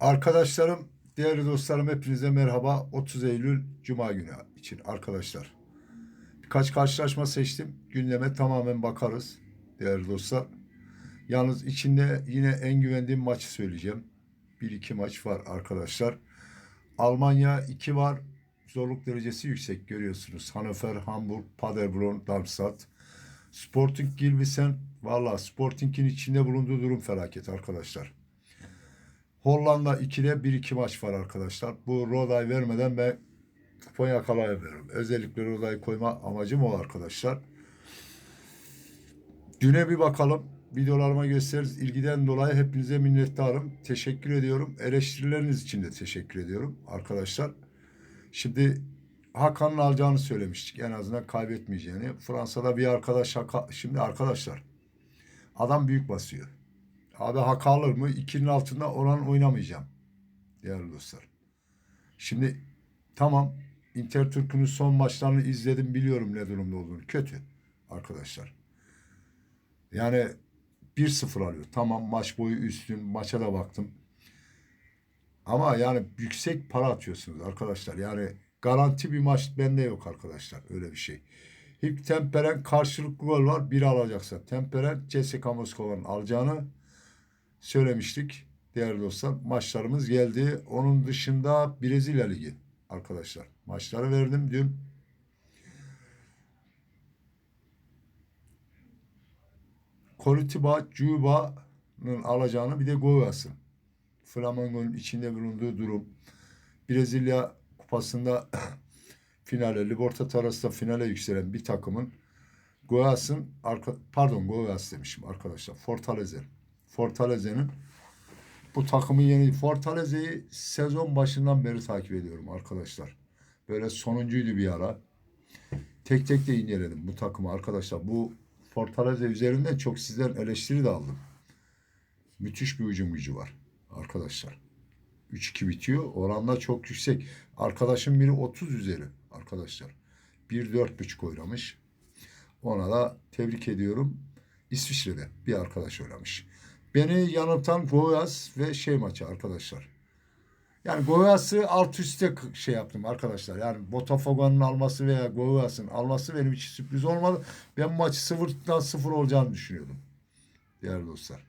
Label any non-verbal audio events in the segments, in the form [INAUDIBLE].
Arkadaşlarım, değerli dostlarım hepinize merhaba. 30 Eylül Cuma günü için arkadaşlar. Birkaç karşılaşma seçtim. Gündeme tamamen bakarız değerli dostlar. Yalnız içinde yine en güvendiğim maçı söyleyeceğim. Bir iki maç var arkadaşlar. Almanya 2 var. Zorluk derecesi yüksek görüyorsunuz. Hannover, Hamburg, Paderborn, Darmstadt. Sporting Gilbisen. Valla Sporting'in içinde bulunduğu durum felaket arkadaşlar. Hollanda 2'de 1-2 maç var arkadaşlar. Bu Roda'yı vermeden ben kupon yakalayamıyorum. Özellikle Roda'yı koyma amacım o arkadaşlar. Düne bir bakalım. Videolarıma gösteririz. İlgiden dolayı hepinize minnettarım. Teşekkür ediyorum. Eleştirileriniz için de teşekkür ediyorum arkadaşlar. Şimdi Hakan'ın alacağını söylemiştik. En azından kaybetmeyeceğini. Fransa'da bir arkadaş. Şimdi arkadaşlar adam büyük basıyor. Abi hak alır mı? İkinin altında olan oynamayacağım. Değerli dostlar. Şimdi tamam Intertürk'ün son maçlarını izledim biliyorum ne durumda olduğunu. Kötü arkadaşlar. Yani 1-0 alıyor. Tamam maç boyu üstün. Maça da baktım. Ama yani yüksek para atıyorsunuz arkadaşlar. Yani garanti bir maç bende yok arkadaşlar. Öyle bir şey. İlk Temperen karşılıklı gol var. Bir alacaksa. Temperen CSKA Moskova'nın alacağını söylemiştik. Değerli dostlar maçlarımız geldi. Onun dışında Brezilya Ligi arkadaşlar. Maçları verdim dün. Coritiba, Cuba'nın alacağını bir de Goias'ın. Flamengo'nun içinde bulunduğu durum. Brezilya kupasında [CLEARS THROAT] finale, Libertadores'ta finale yükselen bir takımın Goias'ın arka, pardon Goias demişim arkadaşlar. Fortaleza. Fortaleza'nın bu takımın yeni Fortaleza'yı sezon başından beri takip ediyorum arkadaşlar. Böyle sonuncuydu bir ara. Tek tek de inceledim bu takımı arkadaşlar. Bu Fortaleza üzerinden çok sizden eleştiri de aldım. Müthiş bir hücum gücü var arkadaşlar. 3-2 bitiyor. Oranda çok yüksek. Arkadaşım biri 30 üzeri arkadaşlar. 1-4,5 oynamış. Ona da tebrik ediyorum. İsviçre'de bir arkadaş oynamış. Beni yanıltan Goiás ve şey maçı arkadaşlar. Yani Goias'ı alt üstte k- şey yaptım arkadaşlar. Yani Botafogo'nun alması veya Goias'ın alması benim için sürpriz olmadı. Ben maçı sıfırdan sıfır olacağını düşünüyordum. Değerli dostlar.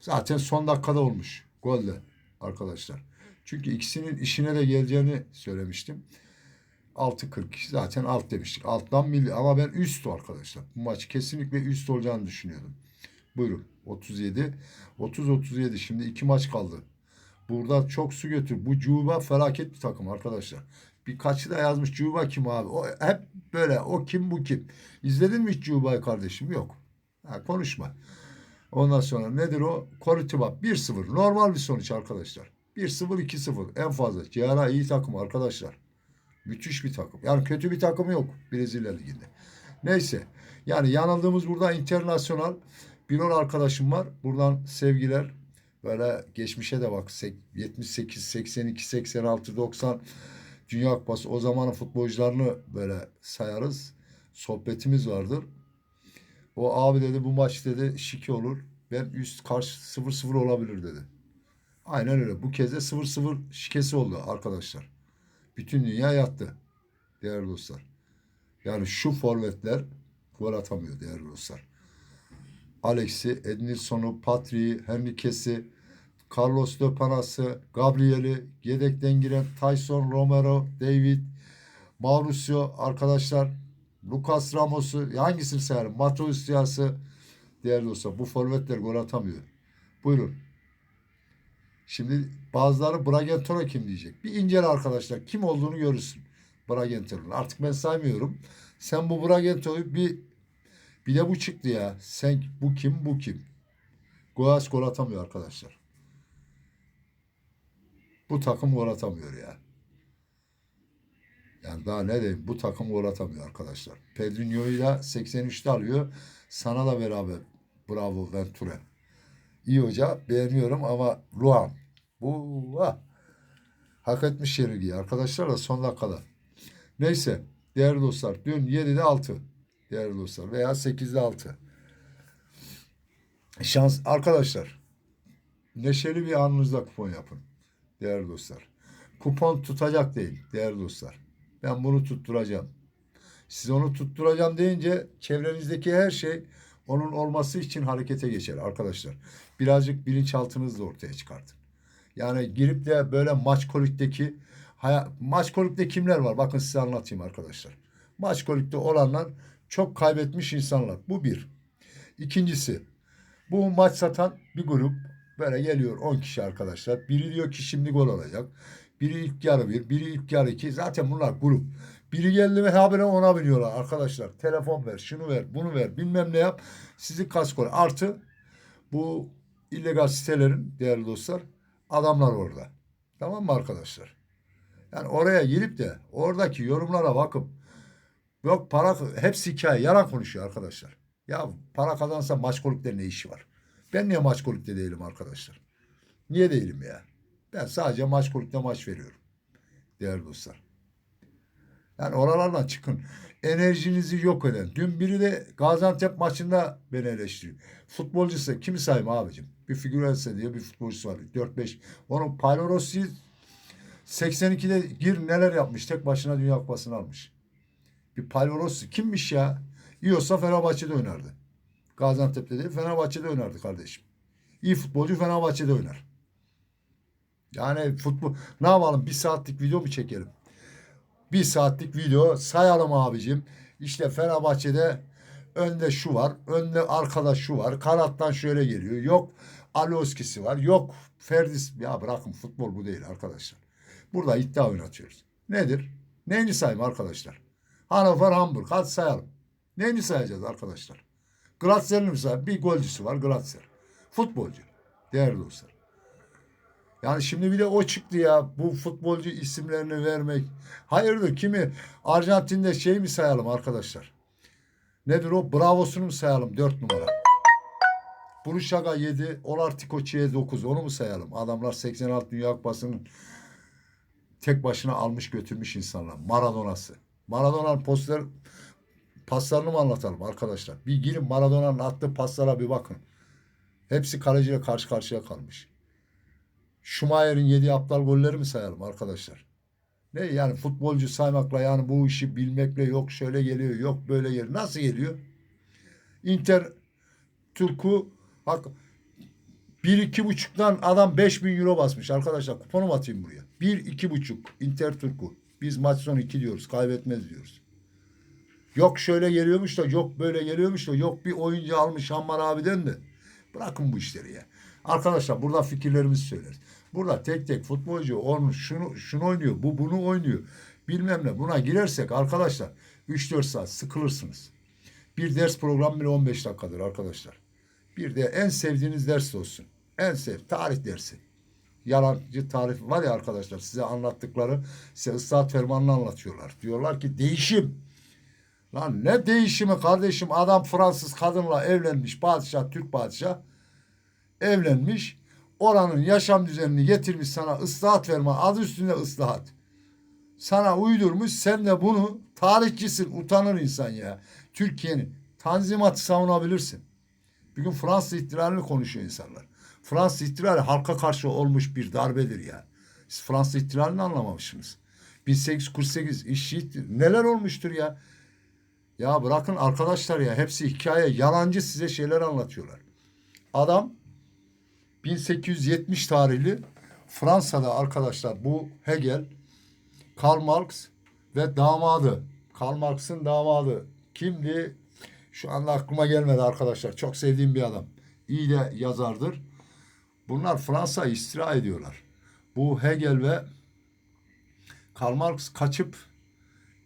Zaten son dakikada olmuş. Golle arkadaşlar. Çünkü ikisinin işine de geleceğini söylemiştim. 6.42 zaten alt demiştik. Alttan milli ama ben üst arkadaşlar. Bu maç kesinlikle üst olacağını düşünüyordum. Buyurun 37. 30-37 şimdi iki maç kaldı. Burada çok su götür. Bu Cuba felaket bir takım arkadaşlar. Birkaçı da yazmış Cuba kim abi? O hep böyle o kim bu kim? İzledin mi hiç Cuba'yı kardeşim? Yok. Ha, konuşma. Ondan sonra nedir o? Coritiba 1-0. Normal bir sonuç arkadaşlar. 1-0 2-0 en fazla. Ciara iyi takım arkadaşlar. Müthiş bir takım. Yani kötü bir takım yok Brezilya Ligi'nde. Neyse. Yani yanıldığımız burada internasyonal bir on arkadaşım var. Buradan sevgiler. Böyle geçmişe de bak. Sek- 78, 82, 86, 90 Dünya Kupası o zamanın futbolcularını böyle sayarız. Sohbetimiz vardır. O abi dedi bu maç dedi şike olur. Ben üst karşı 0-0 olabilir dedi. Aynen öyle. Bu kez de 0-0 şikesi oldu arkadaşlar. Bütün dünya yattı. Değerli dostlar. Yani şu forvetler gol atamıyor değerli dostlar. Alex'i, Ednilson'u, Patrick'i, Henriquez'i, Carlos Lopanas'ı, Gabriel'i, yedekten giren Tyson Romero, David, Mauricio arkadaşlar, Lucas Ramos'u hangisini sayarım? Mateus Diaz'ı değerli dostlar bu forvetler gol atamıyor. Buyurun. Şimdi bazıları Bragantoro kim diyecek. Bir incele arkadaşlar. Kim olduğunu görürsün. Bragantoro'nun. Artık ben saymıyorum. Sen bu Bragantoro'yu bir bir de bu çıktı ya. Sen bu kim bu kim? Goas gol atamıyor arkadaşlar. Bu takım gol atamıyor ya. Yani daha ne diyeyim bu takım gol atamıyor arkadaşlar. Pedrinho'yu da 83'te alıyor. Sana da beraber bravo Venture. İyi hoca beğeniyorum ama Luan bu ah, hak etmiş yenilgiyi arkadaşlar da son dakikada. Neyse değerli dostlar dün 7'de 6 değerli dostlar veya 8'de 6. Şans arkadaşlar neşeli bir anınızda kupon yapın değerli dostlar. Kupon tutacak değil değerli dostlar. Ben bunu tutturacağım. Siz onu tutturacağım deyince çevrenizdeki her şey onun olması için harekete geçer arkadaşlar. Birazcık bilinçaltınızı da ortaya çıkartın. Yani girip de böyle maç kolikteki maç kolikte kimler var? Bakın size anlatayım arkadaşlar. Maç kolikte olanlar çok kaybetmiş insanlar. Bu bir. İkincisi bu maç satan bir grup böyle geliyor 10 kişi arkadaşlar. Biri diyor ki şimdi gol olacak. Biri ilk yarı bir, biri ilk yarı iki. Zaten bunlar grup. Biri geldi mi habire ona biniyorlar arkadaşlar. Telefon ver, şunu ver, bunu ver, bilmem ne yap. Sizi kaskol. Artı bu illegal sitelerin değerli dostlar adamlar orada. Tamam mı arkadaşlar? Yani oraya girip de oradaki yorumlara bakıp yok para hepsi hikaye yalan konuşuyor arkadaşlar. Ya para kazansa maç kulüpte ne işi var? Ben niye maç kulüpte değilim arkadaşlar? Niye değilim ya? Ben sadece maç kulüpte maç veriyorum. Değerli dostlar. Yani oralardan çıkın. Enerjinizi yok eden. Dün biri de Gaziantep maçında beni eleştiriyor. Futbolcusu kimi sayayım abicim? Bir figürense diye bir futbolcusu var. 4-5. Onun Paolo Rossi 82'de gir neler yapmış. Tek başına Dünya Kupası'nı almış. Bir Paolo Rossi kimmiş ya? İyi olsa Fenerbahçe'de oynardı. Gaziantep'te değil Fenerbahçe'de oynardı kardeşim. İyi futbolcu Fenerbahçe'de oynar. Yani futbol ne yapalım bir saatlik video mu çekelim? Bir saatlik video sayalım abicim. İşte Fenerbahçe'de önde şu var, önde arkada şu var, kanattan şöyle geliyor. Yok Alioski'si var, yok Ferdis. Ya bırakın futbol bu değil arkadaşlar. Burada iddia oynatıyoruz. Nedir? Neyini sayayım arkadaşlar? Hannover, Hamburg. Hadi sayalım. Neyini sayacağız arkadaşlar? Glatzel'in mesela bir golcüsü var Glatzel. Futbolcu. Değerli dostlar. Yani şimdi bir de o çıktı ya bu futbolcu isimlerini vermek. Hayırdır kimi Arjantin'de şey mi sayalım arkadaşlar? Nedir o? Bravo'sunu mu sayalım? Dört numara. Buruşaga 7, Olartikoçi'ye 9. Onu mu sayalım? Adamlar 86 Dünya Kupası'nın tek başına almış götürmüş insanlar. Maradona'sı. Maradona'nın poster paslarını mı anlatalım arkadaşlar? Bir girin Maradona'nın attığı paslara bir bakın. Hepsi kaleciyle karşı karşıya kalmış. Schumacher'in yediği aptal golleri mi sayalım arkadaşlar? Ne yani futbolcu saymakla yani bu işi bilmekle yok şöyle geliyor yok böyle geliyor. Nasıl geliyor? Inter Turku bak bir iki buçuktan adam beş bin euro basmış arkadaşlar. Kuponu atayım buraya? Bir iki buçuk Inter Turku. Biz maç sonu iki diyoruz. Kaybetmez diyoruz. Yok şöyle geliyormuş da yok böyle geliyormuş da yok bir oyuncu almış Hamman abiden de. Bırakın bu işleri ya. Arkadaşlar burada fikirlerimizi söyleriz. Burada tek tek futbolcu onu şunu şunu oynuyor, bu bunu oynuyor. Bilmem ne. Buna girersek arkadaşlar 3-4 saat sıkılırsınız. Bir ders programı bile 15 dakikadır arkadaşlar. Bir de en sevdiğiniz ders olsun. En sev tarih dersi. Yalancı tarih var ya arkadaşlar size anlattıkları size ıslahat fermanını anlatıyorlar. Diyorlar ki değişim. Lan ne değişimi kardeşim adam Fransız kadınla evlenmiş padişah Türk padişah evlenmiş oranın yaşam düzenini getirmiş sana ıslahat verme adı üstünde ıslahat. Sana uydurmuş sen de bunu tarihçisin utanır insan ya. Türkiye'nin tanzimatı savunabilirsin. Bugün Fransız ihtilalini konuşuyor insanlar. Fransız ihtilali halka karşı olmuş bir darbedir ya. Siz Fransız ihtilalini anlamamışsınız. 1848 işçi neler olmuştur ya. Ya bırakın arkadaşlar ya hepsi hikaye yalancı size şeyler anlatıyorlar. Adam 1870 tarihli Fransa'da arkadaşlar bu Hegel, Karl Marx ve damadı. Karl Marx'ın damadı kimdi? Şu anda aklıma gelmedi arkadaşlar. Çok sevdiğim bir adam. İyi de yazardır. Bunlar Fransa'yı istila ediyorlar. Bu Hegel ve Karl Marx kaçıp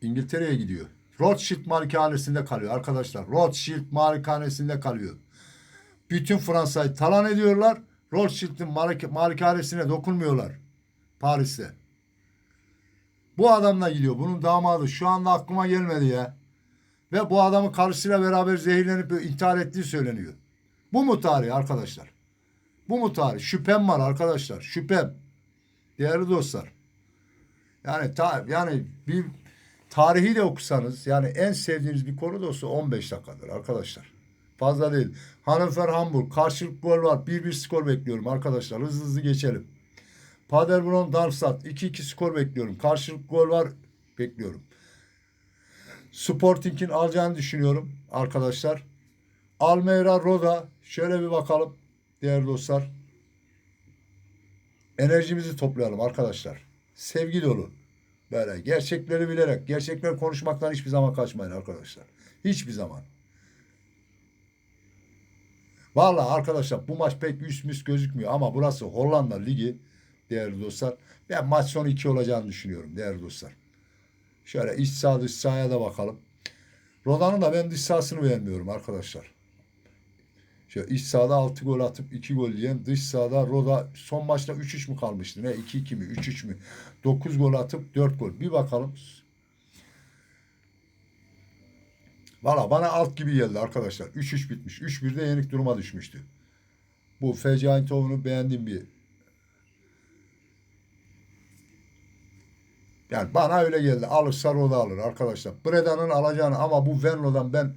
İngiltere'ye gidiyor. Rothschild malikanesinde kalıyor arkadaşlar. Rothschild malikanesinde kalıyor. Bütün Fransa'yı talan ediyorlar. Rothschild'in malik malikanesine dokunmuyorlar. Paris'te. Bu adamla gidiyor. Bunun damadı. Şu anda aklıma gelmedi ya. Ve bu adamın karısıyla beraber zehirlenip intihar ettiği söyleniyor. Bu mu tarih arkadaşlar? Bu mu tarih? Şüphem var arkadaşlar. Şüphem. Değerli dostlar. Yani ta, yani bir tarihi de okusanız yani en sevdiğiniz bir konu da olsa 15 dakikadır arkadaşlar. Fazla değil. Hannover Hamburg. Karşılık gol var. 1-1 skor bekliyorum arkadaşlar. Hızlı hızlı geçelim. Paderborn Darmstadt. 2-2 skor bekliyorum. Karşılık gol var. Bekliyorum. Sporting'in alacağını düşünüyorum arkadaşlar. Almeida Roda. Şöyle bir bakalım değerli dostlar. Enerjimizi toplayalım arkadaşlar. Sevgi dolu. Böyle gerçekleri bilerek, gerçekleri konuşmaktan hiçbir zaman kaçmayın arkadaşlar. Hiçbir zaman. Vallahi arkadaşlar bu maç pek üst müst gözükmüyor ama burası Hollanda Ligi değerli dostlar. Ben maç sonu 2 olacağını düşünüyorum değerli dostlar. Şöyle iç sağ dış sahaya da bakalım. Roda'nın da ben dış sahasını beğenmiyorum arkadaşlar. Şöyle iç sahada 6 gol atıp 2 gol yiyen dış sahada Roda son maçta 3-3 mü kalmıştı? Ne 2-2 mi 3-3 mü? 9 gol atıp 4 gol. Bir bakalım. Valla bana alt gibi geldi arkadaşlar. 3-3 bitmiş. 3-1'de yenik duruma düşmüştü. Bu FC Eindhoven'u beğendiğim bir Yani bana öyle geldi. Alırsa Roda alır arkadaşlar. Breda'nın alacağını ama bu Venlo'dan ben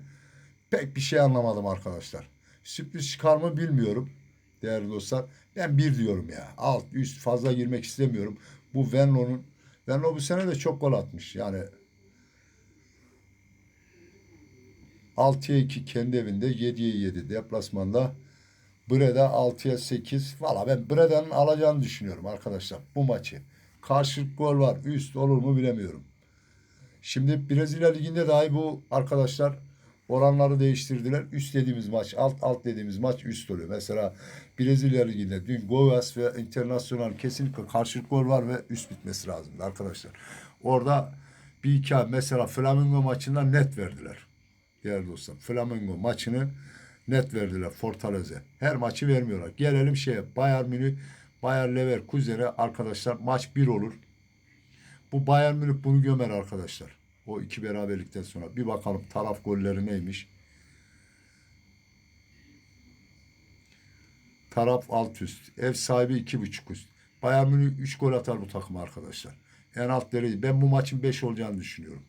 pek bir şey anlamadım arkadaşlar. Sürpriz çıkar mı bilmiyorum değerli dostlar. Ben bir diyorum ya. Alt üst fazla girmek istemiyorum. Bu Venlo'nun Venlo bu sene de çok gol atmış. Yani 6'ya 2 kendi evinde 7'ye 7 deplasmanda Breda 6'ya 8. Valla ben Breda'nın alacağını düşünüyorum arkadaşlar bu maçı. Karşılık gol var. Üst olur mu bilemiyorum. Şimdi Brezilya Ligi'nde dahi bu arkadaşlar oranları değiştirdiler. Üst dediğimiz maç alt, alt dediğimiz maç üst oluyor. Mesela Brezilya Ligi'nde dün Goiás ve Internacional kesinlikle karşılık gol var ve üst bitmesi lazımdı arkadaşlar. Orada bir iki mesela Flamengo maçından net verdiler. Değerli dostlar. Flamengo maçını net verdiler Fortaleza. Her maçı vermiyorlar. Gelelim şeye Bayern Münih Bayer Leverkusen'e arkadaşlar maç bir olur. Bu Bayern Münih bunu gömer arkadaşlar. O iki beraberlikten sonra. Bir bakalım taraf golleri neymiş. Taraf alt üst. Ev sahibi iki buçuk üst. Bayern Münih üç gol atar bu takım arkadaşlar. En alt derece. Ben bu maçın beş olacağını düşünüyorum.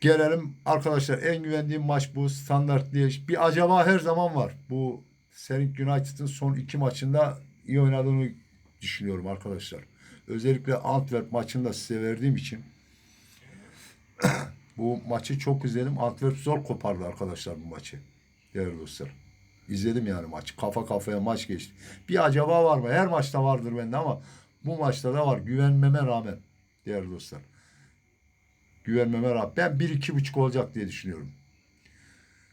Gelelim arkadaşlar en güvendiğim maç bu standart diye. Bir acaba her zaman var. Bu Serik United'ın son iki maçında iyi oynadığını düşünüyorum arkadaşlar. Özellikle Antwerp maçında size verdiğim için [COUGHS] bu maçı çok izledim. Antwerp zor kopardı arkadaşlar bu maçı. Değerli dostlar. İzledim yani maçı. Kafa kafaya maç geçti. Bir acaba var mı? Her maçta vardır bende ama bu maçta da var. Güvenmeme rağmen. Değerli dostlar. Güvenmeme rağmen. Ben 1-2,5 olacak diye düşünüyorum.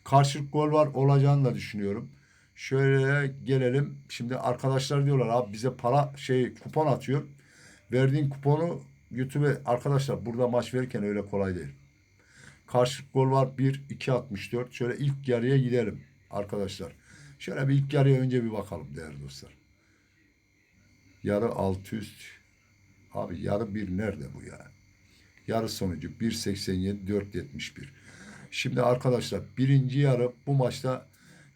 Karşılık gol var olacağını da düşünüyorum. Şöyle gelelim. Şimdi arkadaşlar diyorlar abi bize para şey kupon atıyor. Verdiğin kuponu YouTube'e arkadaşlar burada maç verirken öyle kolay değil. Karşılık gol var 1 2 64. Şöyle ilk yarıya gidelim arkadaşlar. Şöyle bir ilk yarıya önce bir bakalım değerli dostlar. Yarı alt üst. Abi yarı bir nerede bu ya? Yarı sonucu 1.87 4.71. Şimdi arkadaşlar birinci yarı bu maçta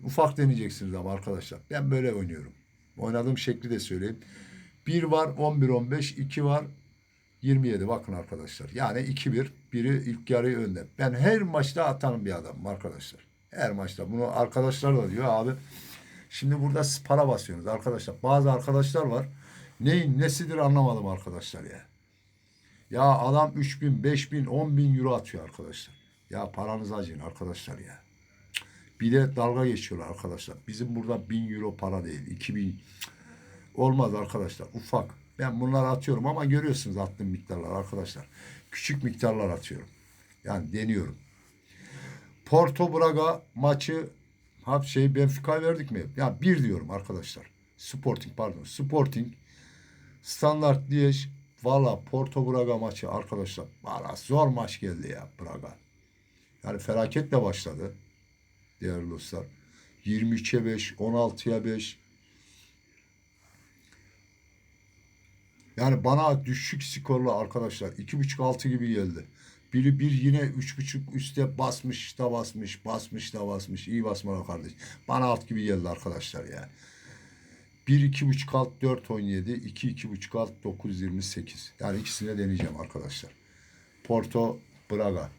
ufak deneyeceksiniz ama arkadaşlar. Ben böyle oynuyorum. Oynadığım şekli de söyleyeyim. 1 var 11-15, 2 var 27 bakın arkadaşlar. Yani 2-1, biri ilk yarıyı önde. Ben her maçta atanım bir adamım arkadaşlar. Her maçta. Bunu arkadaşlar da diyor abi. Şimdi burada para basıyorsunuz arkadaşlar. Bazı arkadaşlar var. Neyin nesidir anlamadım arkadaşlar ya. Ya adam 3 bin, 5 bin, 10 bin euro atıyor arkadaşlar. Ya paranızı acıyın arkadaşlar ya. Bir de dalga geçiyorlar arkadaşlar. Bizim burada 1000 euro para değil. 2000 olmaz arkadaşlar. Ufak. Ben bunları atıyorum ama görüyorsunuz attığım miktarlar arkadaşlar. Küçük miktarlar atıyorum. Yani deniyorum. Porto Braga maçı hap şey Benfica verdik mi? Ya bir diyorum arkadaşlar. Sporting pardon. Sporting Standart Liège Valla Porto Braga maçı arkadaşlar. Valla zor maç geldi ya Braga. Yani felaketle başladı. Değerli dostlar. 23'e 5, 16'ya 5. Yani bana düşük skorlu arkadaşlar. 2.5-6 gibi geldi. Biri bir yine 3.5 üstte basmış da basmış, basmış da basmış. İyi basmalar kardeş. Bana alt gibi geldi arkadaşlar yani. 1 2.5 alt 4 17 2 2.5 alt 9 28. Yani ikisini de deneyeceğim arkadaşlar. Porto Braga.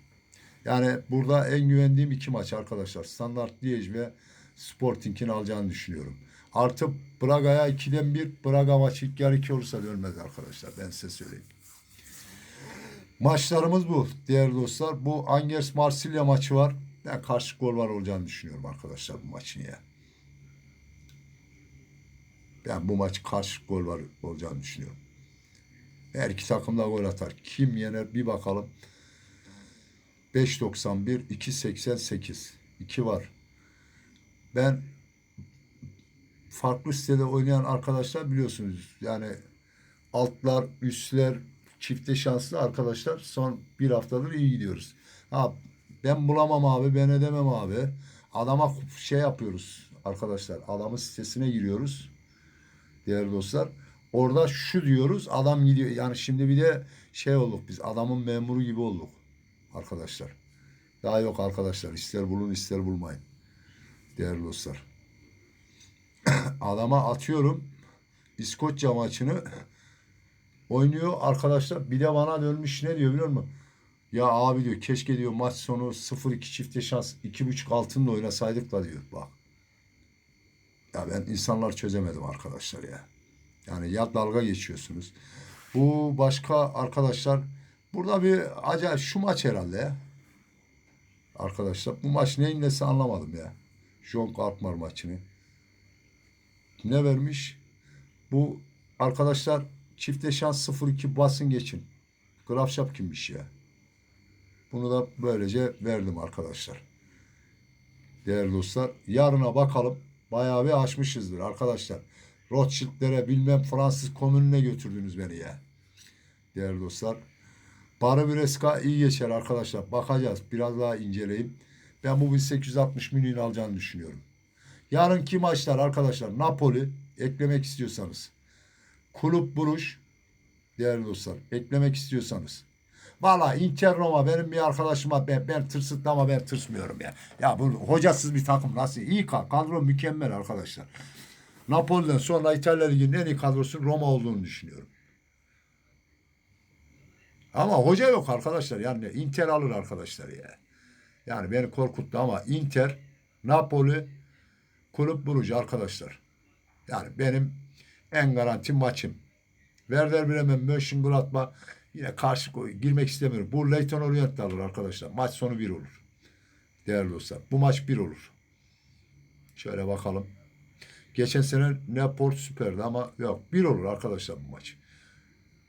Yani burada en güvendiğim iki maç arkadaşlar. Standart Liège ve Sporting'in alacağını düşünüyorum. Artı Braga'ya 2'den 1 Braga maçı ilk yarı 2 olursa dönmez arkadaşlar. Ben size söyleyeyim. Maçlarımız bu değerli dostlar. Bu Angers Marsilya maçı var. Ben karşı gol var olacağını düşünüyorum arkadaşlar bu maçın ya. Ben bu maç karşı gol var olacağını düşünüyorum. Her iki takım da gol atar. Kim yener bir bakalım. 5.91, 2.88. 2 var. Ben farklı sitede oynayan arkadaşlar biliyorsunuz. Yani altlar, üstler, çifte şanslı arkadaşlar son bir haftadır iyi gidiyoruz. Ha ben bulamam abi, ben edemem abi. Adama şey yapıyoruz arkadaşlar. Adamın sitesine giriyoruz. Değerli dostlar. Orada şu diyoruz adam gidiyor. Yani şimdi bir de şey olduk biz adamın memuru gibi olduk arkadaşlar. Daha yok arkadaşlar. İster bulun ister bulmayın. Değerli dostlar. [CLEARS THROAT] Adama atıyorum. İskoçya maçını oynuyor arkadaşlar. Bir de bana dönmüş ne diyor biliyor musun? Ya abi diyor keşke diyor maç sonu 0-2 çifte şans 2.5 altınla oynasaydık da diyor bak. Ya ben insanlar çözemedim arkadaşlar ya. Yani ya dalga geçiyorsunuz. Bu başka arkadaşlar burada bir acayip şu maç herhalde ya. Arkadaşlar bu maç neyin nesi anlamadım ya. John Kalkmar maçını. Ne vermiş? Bu arkadaşlar çifte şans 0-2 basın geçin. Graf şap kimmiş ya. Bunu da böylece verdim arkadaşlar. Değerli dostlar. Yarına bakalım. Bayağı bir aşmışızdır arkadaşlar. Rothschild'lere bilmem Fransız komününe götürdünüz beni ya. Değerli dostlar. Barı Bireska iyi geçer arkadaşlar. Bakacağız. Biraz daha inceleyeyim. Ben bu 1860 milyon alacağını düşünüyorum. Yarınki maçlar arkadaşlar. Napoli eklemek istiyorsanız. Kulüp Buruş değerli dostlar eklemek istiyorsanız. Valla Inter Roma benim bir arkadaşıma ben, ben tırsıttı ama ben tırsmıyorum ya. Ya bu hocasız bir takım nasıl? İyi ka- kadro mükemmel arkadaşlar. Napoli'den sonra İtalya Ligi'nin en iyi kadrosu Roma olduğunu düşünüyorum. Ama hoca yok arkadaşlar. Yani Inter alır arkadaşlar ya. Yani beni korkuttu ama Inter, Napoli, Kulüp Burucu arkadaşlar. Yani benim en garanti maçım. Werder Bremen, Mönchengladbach yine karşı koy- girmek istemiyorum. Bu Leyton Orient alır arkadaşlar. Maç sonu bir olur. Değerli dostlar. Bu maç bir olur. Şöyle bakalım. Geçen sene Neport süperdi ama yok. Bir olur arkadaşlar bu maç.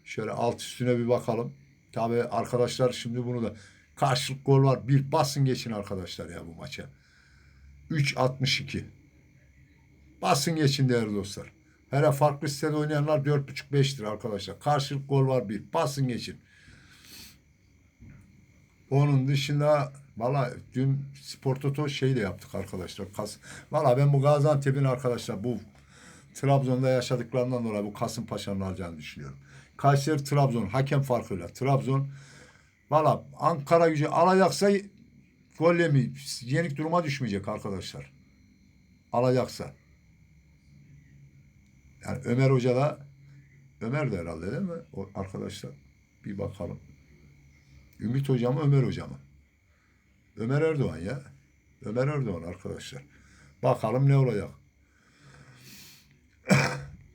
Şöyle alt üstüne bir bakalım. Tabi arkadaşlar şimdi bunu da karşılık gol var. Bir basın geçin arkadaşlar ya bu maça. 3.62. Basın geçin değerli dostlar. Hele farklı sitede oynayanlar 4.5-5 lira arkadaşlar. Karşılık gol var bir. Basın geçin. Onun dışında valla dün Spor Toto şey de yaptık arkadaşlar. Kas, valla ben bu Gaziantep'in arkadaşlar bu Trabzon'da yaşadıklarından dolayı bu Kasımpaşa'nın alacağını düşünüyorum. Kayseri Trabzon hakem farkıyla. Trabzon valla Ankara gücü alacaksa gol yemi yenik duruma düşmeyecek arkadaşlar. Alacaksa. Yani Ömer Hoca da Ömer de herhalde değil mi? O arkadaşlar bir bakalım. Ümit Hoca mı Ömer Hoca mı? Ömer Erdoğan ya. Ömer Erdoğan arkadaşlar. Bakalım ne olacak. [COUGHS]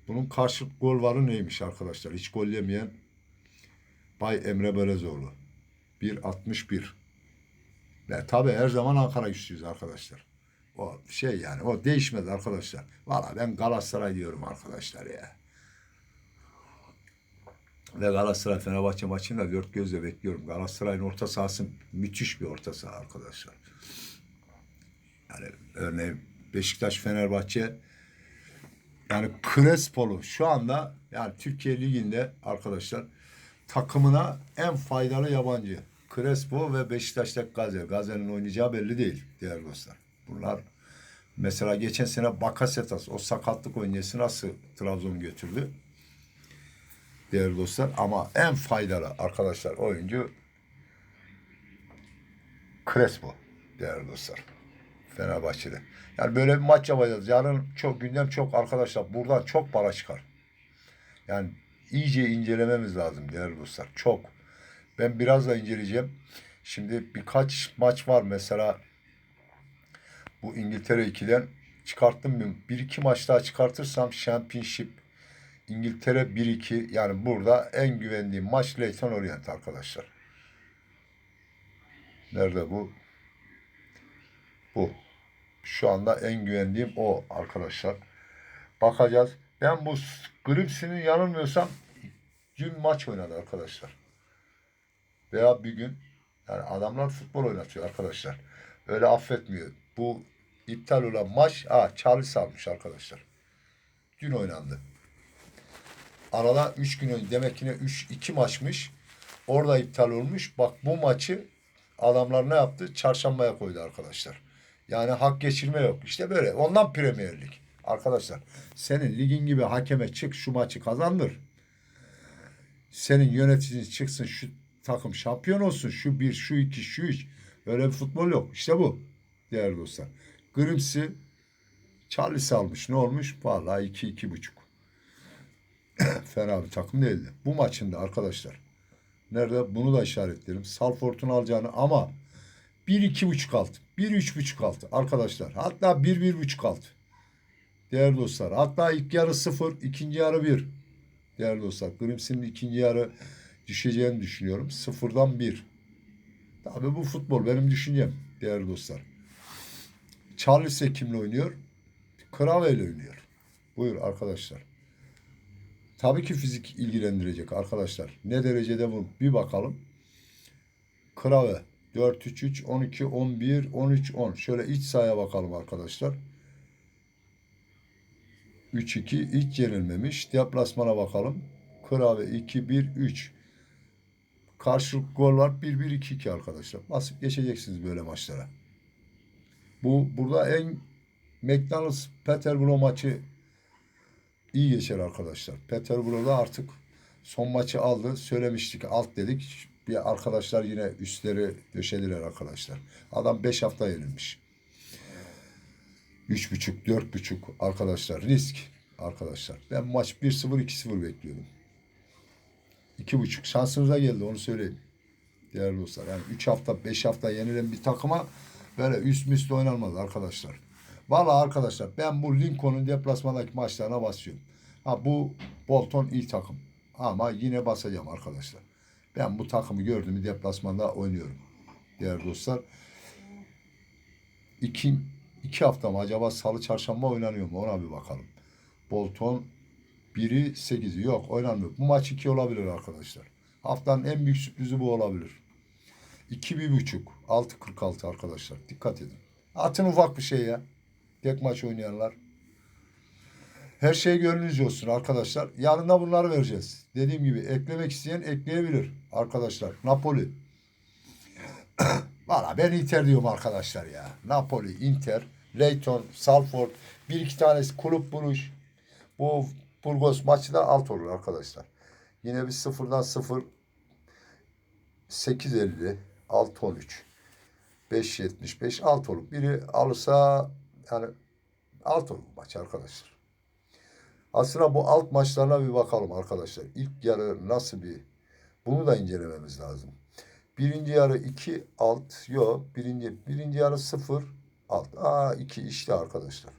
Bunun karşılık gol varı neymiş arkadaşlar? Hiç gol yemeyen Bay Emre Belezoğlu. 1.61. Ve tabii her zaman Ankara güçlüyüz arkadaşlar. O şey yani o değişmez arkadaşlar. Valla ben Galatasaray diyorum arkadaşlar ya. Ve Galatasaray Fenerbahçe maçını da dört gözle bekliyorum. Galatasaray'ın orta sahası müthiş bir orta saha arkadaşlar. Yani örneğin Beşiktaş Fenerbahçe yani Crespo'lu şu anda yani Türkiye Ligi'nde arkadaşlar takımına en faydalı yabancı. Crespo ve Beşiktaş'taki Gazel. Gazel'in oynayacağı belli değil değerli dostlar. Bunlar mesela geçen sene Bakasetas o sakatlık oynayısı nasıl Trabzon götürdü? Değerli dostlar ama en faydalı arkadaşlar oyuncu Crespo değerli dostlar. Fenerbahçe'de. Yani böyle bir maç yapacağız. Yarın çok gündem çok arkadaşlar. Buradan çok para çıkar. Yani iyice incelememiz lazım değerli dostlar. Çok. Ben biraz da inceleyeceğim. Şimdi birkaç maç var mesela bu İngiltere 2'den çıkarttım bir, iki maç daha çıkartırsam Championship İngiltere 1-2 yani burada en güvendiğim maç Leyton Orient arkadaşlar. Nerede bu? Bu. Şu anda en güvendiğim o arkadaşlar. Bakacağız. Ben bu Grims'inin yanılmıyorsam dün maç oynadı arkadaşlar. Veya bir gün yani adamlar futbol oynatıyor arkadaşlar. Öyle affetmiyor. Bu iptal olan maç ha Charles almış arkadaşlar. Dün oynandı. Arada 3 gün önce demek ki 3 2 maçmış. Orada iptal olmuş. Bak bu maçı adamlar ne yaptı? Çarşambaya koydu arkadaşlar. Yani hak geçirme yok. İşte böyle. Ondan Premier Lig. Arkadaşlar senin ligin gibi hakeme çık şu maçı kazandır. Senin yöneticin çıksın şu takım şampiyon olsun. Şu bir, şu iki, şu üç. Öyle bir futbol yok. İşte bu değerli dostlar. Grims'i Charles almış. Ne olmuş? Vallahi iki, iki buçuk. [CLEARS THROAT] Fena bir takım değildi. Bu maçında arkadaşlar. Nerede? Bunu da işaretlerim. Salford'un alacağını ama bir iki buçuk alt. Bir üç buçuk alt arkadaşlar. Hatta bir bir buçuk alt. Değerli dostlar. Hatta ilk yarı sıfır, ikinci yarı bir. Değerli dostlar. Grims'in ikinci yarı düşeceğini düşünüyorum. Sıfırdan bir. Tabii bu futbol benim düşüncem. Değerli dostlar. Charles kimle oynuyor? Krave ile oynuyor. Buyur arkadaşlar. Tabii ki fizik ilgilendirecek arkadaşlar. Ne derecede bu bir bakalım. Krave 4 3 3 12 11 13 10. Şöyle iç sahaya bakalım arkadaşlar. 3 2 hiç yenilmemiş. Deplasmana bakalım. Krave 2 1 3. Karşılık gol var 1 1 2 2 arkadaşlar. Basıp geçeceksiniz böyle maçlara. Bu burada en McDonald's Peterborough maçı iyi geçer arkadaşlar. Peterborough'da artık son maçı aldı. Söylemiştik alt dedik. Bir arkadaşlar yine üstleri döşediler arkadaşlar. Adam 5 hafta yenilmiş. Üç buçuk, dört buçuk arkadaşlar. Risk arkadaşlar. Ben maç 1-0, 2-0 bekliyordum. İki buçuk. Şansınıza geldi onu söyleyeyim. Değerli dostlar. Yani 3 hafta, 5 hafta yenilen bir takıma böyle üst müst oynanmaz arkadaşlar. Vallahi arkadaşlar ben bu Lincoln'un deplasmandaki maçlarına basıyorum. Ha bu Bolton iyi takım. Ama yine basacağım arkadaşlar. Ben bu takımı gördüğümü deplasmanda oynuyorum. Değerli dostlar. İki, iki hafta mı acaba salı çarşamba oynanıyor mu ona bir bakalım. Bolton biri 8'i yok oynanmıyor. Bu maç 2 olabilir arkadaşlar. Haftanın en büyük sürprizi bu olabilir. 2 bir buçuk. 6.46 arkadaşlar. Dikkat edin. Atın ufak bir şey ya. Tek maç oynayanlar. Her şey gönlünüzce olsun arkadaşlar. Yarın da bunları vereceğiz. Dediğim gibi eklemek isteyen ekleyebilir arkadaşlar. Napoli. [COUGHS] Valla ben Inter diyorum arkadaşlar ya. Napoli, Inter, Leyton, Salford. Bir iki tanesi kulüp buluş. Bu Burgos maçı da alt olur arkadaşlar. Yine bir sıfırdan sıfır 8.50 6.13 5.75 alt olur. Biri alırsa yani alt olur maç arkadaşlar. Aslında bu alt maçlarına bir bakalım arkadaşlar. İlk yarı nasıl bir bunu da incelememiz lazım. Birinci yarı 2 alt yok. Birinci, birinci yarı 0 alt. Aa 2 işte arkadaşlar.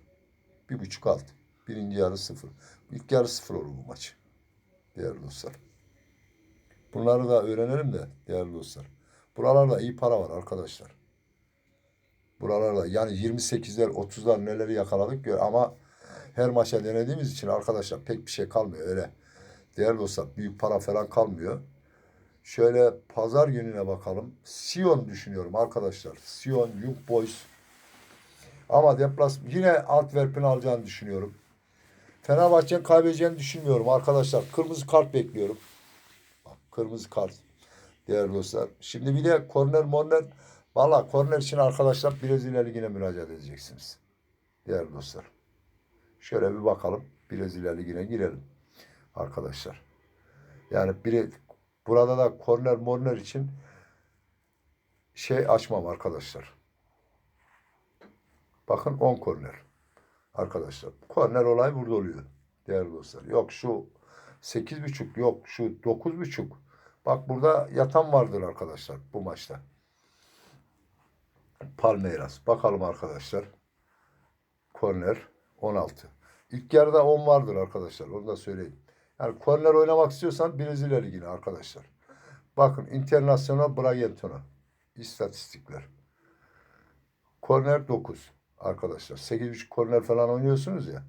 Bir buçuk alt. Birinci yarı 0. İlk yarı 0 olur bu maç. Değerli dostlar. Bunları da öğrenelim de değerli dostlar. Buralarda iyi para var arkadaşlar. Buralarda yani 28'ler 30'lar neleri yakaladık gör ama her maça denediğimiz için arkadaşlar pek bir şey kalmıyor öyle. Değerli dostlar büyük para falan kalmıyor. Şöyle pazar gününe bakalım. Sion düşünüyorum arkadaşlar. Sion, Young Boys. Ama deplas yine Antwerp'in alacağını düşünüyorum. Fenerbahçe'nin kaybedeceğini düşünmüyorum arkadaşlar. Kırmızı kart bekliyorum. Bak, Kırmızı kart. Değerli dostlar. Şimdi bir de korner morner. Valla korner için arkadaşlar Brezilya Ligi'ne müracaat edeceksiniz. Değerli dostlar. Şöyle bir bakalım. Brezilya Ligi'ne girelim. Arkadaşlar. Yani biri burada da korner morner için şey açmam arkadaşlar. Bakın 10 korner. Arkadaşlar. Korner olay burada oluyor. Değerli dostlar. Yok şu 8.5 yok şu 9.5. Bak burada yatan vardır arkadaşlar bu maçta. Palmeiras. Bakalım arkadaşlar. Korner 16. İlk yarıda 10 vardır arkadaşlar. Onu da söyleyeyim. Yani korner oynamak istiyorsan Brezilya Ligi'ne arkadaşlar. Bakın Internacional Bragantino. İstatistikler. Korner 9 arkadaşlar. 8-3 korner falan oynuyorsunuz ya.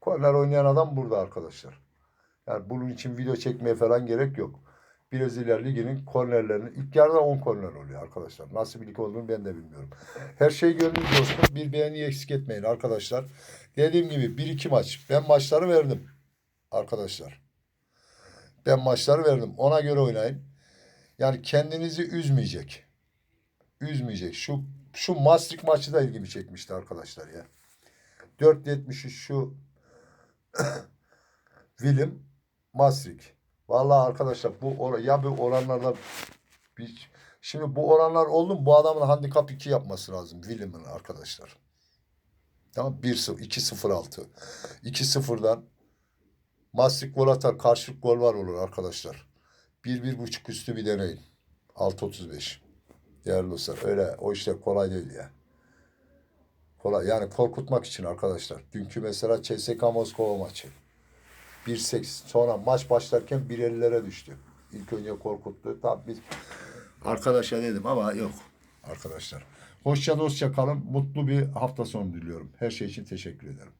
Korner oynayan adam burada arkadaşlar. Yani bunun için video çekmeye falan gerek yok. Brezilya Ligi'nin kornerlerini ilk yarıda 10 korner oluyor arkadaşlar. Nasıl bir lig olduğunu ben de bilmiyorum. Her şey gönlünüzce olsun. Bir beğeni eksik etmeyin arkadaşlar. Dediğim gibi 1-2 maç. Ben maçları verdim arkadaşlar. Ben maçları verdim. Ona göre oynayın. Yani kendinizi üzmeyecek. Üzmeyecek. Şu şu Maastricht maçı da ilgimi çekmişti arkadaşlar ya. 4.73 şu [COUGHS] William Maastricht. Vallahi arkadaşlar bu or ya bu oranlarda bir şimdi bu oranlar oldu mu bu adamın handikap 2 yapması lazım William'ın arkadaşlar. Tamam 1-0 2-0-6. 2-0'dan Maastricht gol atar karşılık gol var olur arkadaşlar. 1-1.5 üstü bir deneyin. 6.35. Değerli dostlar öyle o işler kolay değil ya. Kolay yani korkutmak için arkadaşlar. Dünkü mesela CSKA Moskova maçı. 1.8 sonra maç başlarken 1.50'lere düştü. İlk önce korkuttu. Tam bir arkadaşa dedim ama yok arkadaşlar. Hoşça dostça kalın. Mutlu bir hafta sonu diliyorum. Her şey için teşekkür ederim.